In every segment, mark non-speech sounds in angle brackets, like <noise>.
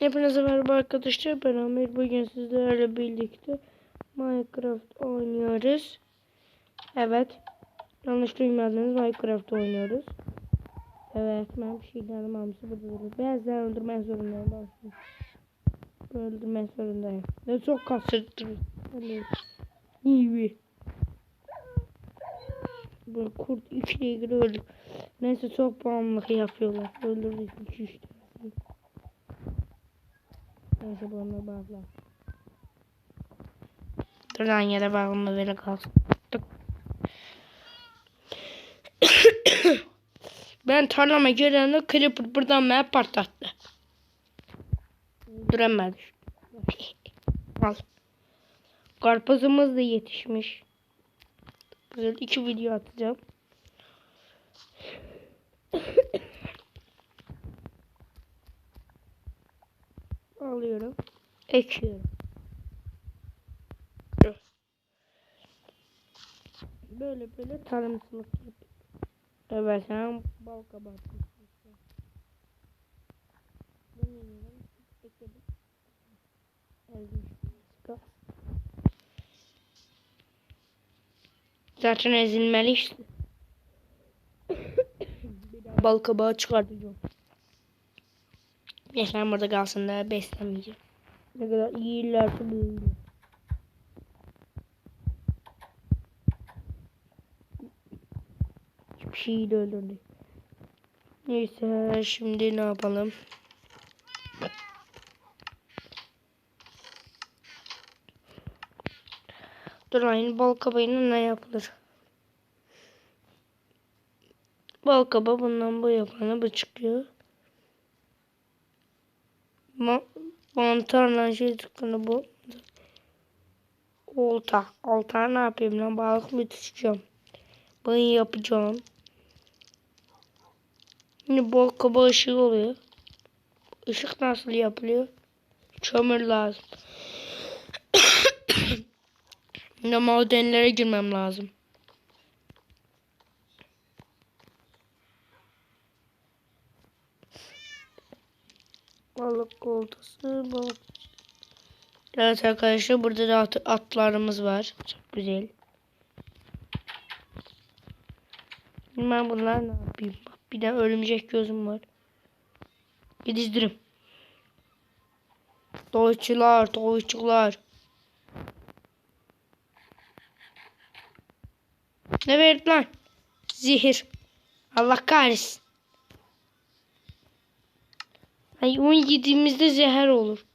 Hepinize merhaba arkadaşlar. Ben Ahmet. Bugün sizlerle birlikte Minecraft oynuyoruz. Evet. Yanlış duymadınız. Minecraft oynuyoruz. Evet. Ben bir şey dedim. Hamsi burada durur. Ben sizi öldürmek zorundayım. Bakın. Öldürmek zorundayım. Ne çok kasırttır. Öyle. İyi. Bu kurt içine ilgili öldü. Neyse çok bağımlılık yapıyorlar. Öldürdük 2-3 tanesini. Neyse bunu bağla. Duran yere bağlama böyle kalsın. <coughs> Ben tarlama gelene creeper buradan bana patlattı. Duramadı. <laughs> Al. Karpuzumuz da yetişmiş. Güzel iki video atacağım. Alıyorum. Ekiyorum. Böyle böyle tarımsılık yapıyorum. Evet sen bal kabartmışsın. Zaten ezilmeli işte. <coughs> Bal kabağı çıkartacağım. Yaşlar burada kalsın da beslemeyeceğim. Ne kadar iyilerse böyle. Hiçbir şeyi de öldürdü. Neyse şimdi ne yapalım? Dur aynı bal kabağıyla ne yapılır? Bal kabağı bundan bu yapana bu çıkıyor. Ma mantarla şey çıktığında bu. Olta. Olta ne yapayım lan? Balık mı tutacağım? Bunu yapacağım. Şimdi bol kaba ışığı oluyor. Işık nasıl yapılıyor? Kömür lazım. <coughs> Şimdi madenlere girmem lazım. Balık oltası, balık. Evet arkadaşlar burada da at- atlarımız var. Çok güzel. Ben bunlar ne yapayım? Bir de örümcek gözüm var. Bir dizdirim. Doğuşçular, doğuşçular. Ne verdi lan? Zehir. Allah kahretsin. Ay onu yediğimizde zehir olur.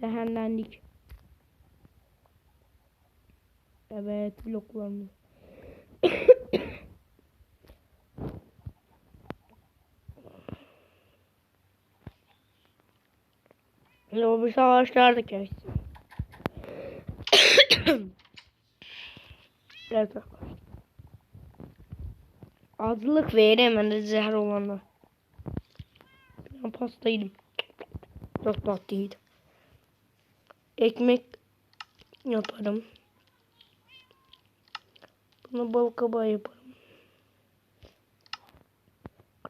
Zehirlendik. Evet bloklandı. <coughs> Yo bu savaşlar da kestim. <coughs> evet arkadaşlar. Adlık veremem zehir olanlar. Ben pasta yedim. Çok tatlıydı. Ekmek yaparım. Bunu bal kabağı yaparım.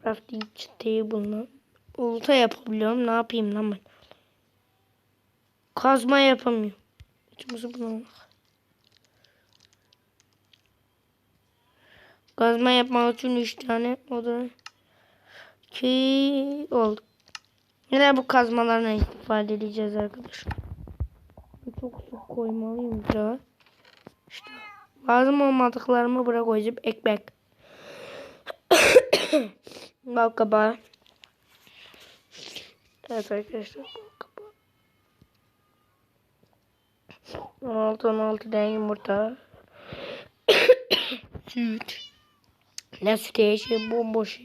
Crafting table'la. Olta yapabiliyorum. Ne yapayım lan ben? Kazma yapamıyorum. Üçümüzü bulamadık. Kazma yapmak için 3 tane oda ki oldu. Yine bu kazmalarla istifade edeceğiz arkadaşlar. Çok su koymalıyım daha. İşte lazım olmadıklarımı bırak koyacağım. Ekmek. <coughs> Bal kabağı. Evet arkadaşlar. Bal kabağı. 16 16 tane yumurta. <coughs> Süt. Ne sütü şey bomboş.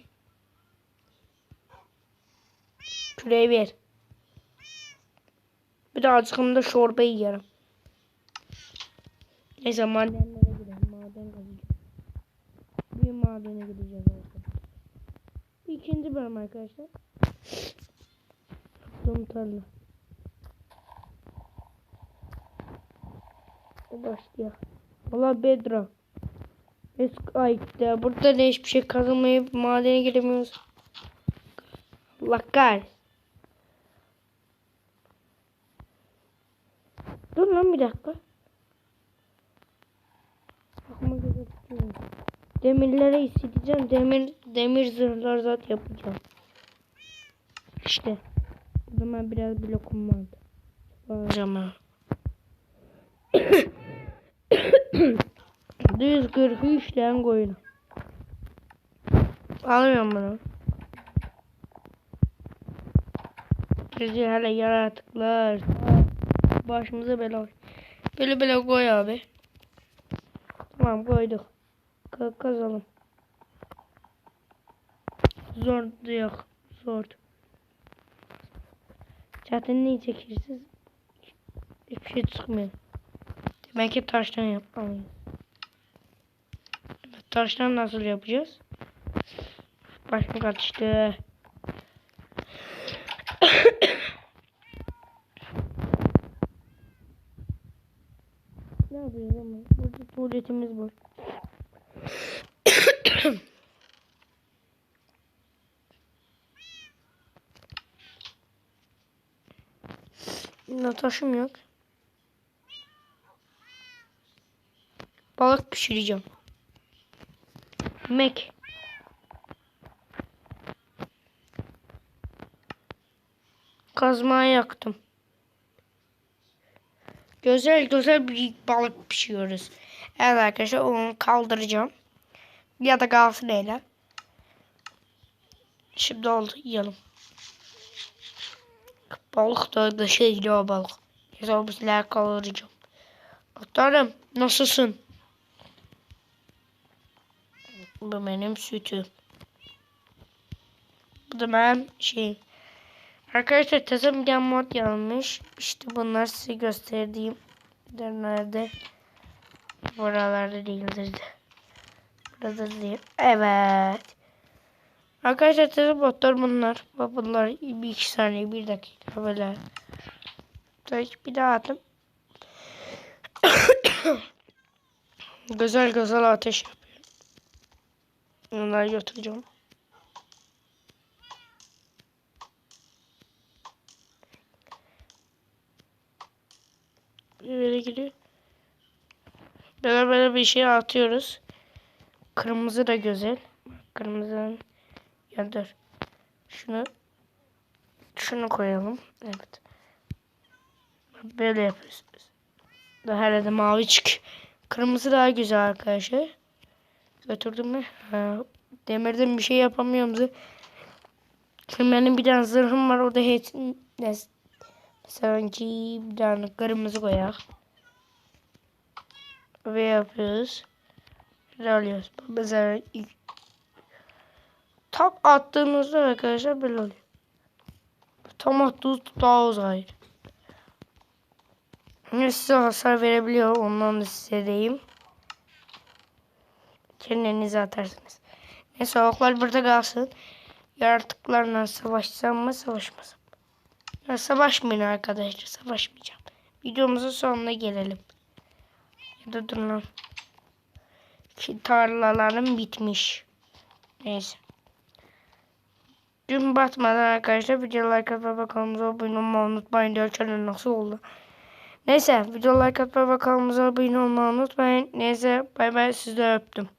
Küreği ver. Bir de azıcıkımda çorba yiyelim. Neyse madenlere gidelim. Maden kazacağız. Bir madene gideceğiz arkadaşlar. İkinci bölüm arkadaşlar. Yaptığım tarla. Başlıyor. Valla bedra. Eski ayıptı. Burada da hiçbir şey kazanmayıp madene giremiyoruz. Kahretsin. Dur lan bir dakika. Demirlere hissedeceğim. Demir demir zırhlar zaten yapacağım. İşte. O zaman biraz blokum vardı. Ha. <coughs> <coughs> Düz kırkı işleyen koyun. Alıyorum bunu. Bizi hele yaratıklar. Başımıza bela. Böyle böyle koy abi. Tamam koyduk. Ka kazalım. Zor diyor. Zor. Zaten neyi çekirsiz hiçbir şey çıkmıyor. Demek ki taştan yapmalıyız. Taştan nasıl yapacağız? Başım kaçtı. ne yapıyoruz ama? Burada tuvaletimiz var. Ne taşım yok. Balık pişireceğim. Mek. Kazmayı yaktım. Güzel güzel bir balık pişiriyoruz. Evet arkadaşlar onu kaldıracağım. Ya da kalsın öyle. Şimdi oldu yiyelim. Balık da da şey o balık. Neyse bu silahı kaldıracağım. Doktorum nasılsın? Bu benim sütüm. Bu da benim şey. Arkadaşlar tezim gen mod yanmış. İşte bunlar size gösterdiğim. Nerede? Buralarda değildir de. Burada değil. Evet. Arkadaşlar tezim botlar bunlar. Bunlar bir iki saniye bir dakika böyle. Bir daha atım. <coughs> güzel güzel ateş yapıyor. Onları götüreceğim. Böyle gidiyor. Böyle böyle bir şey atıyoruz. Kırmızı da güzel. Kırmızı ya dur. Şunu şunu koyalım. Evet. Böyle yapıyoruz. Daha herhalde mavi çık. Kırmızı daha güzel arkadaşlar. Götürdüm mü? Demirden bir şey yapamıyorum. Şimdi benim bir tane zırhım var. Orada hiç sanki bir tane kırmızı koyak. Ve yapıyoruz. Şöyle alıyoruz. Mesela tam attığımızda arkadaşlar böyle oluyor. Tam attığımız daha. Yine size hasar verebiliyor. Ondan da size diyeyim. Kendinize atarsınız. Neyse oklar burada kalsın. Yaratıklarla savaşsam mı savaşmasam mı? Ya savaşmayın arkadaşlar. Savaşmayacağım. Videomuzun sonuna gelelim. Ya da dur lan. Ki tarlalarım bitmiş. Neyse. Dün batmadan arkadaşlar video like atıp ve kanalımıza abone olmayı unutmayın. Channel nasıl oldu? Neyse video like atıp ve kanalımıza abone olmayı unutmayın. Neyse bay bay sizi öptüm.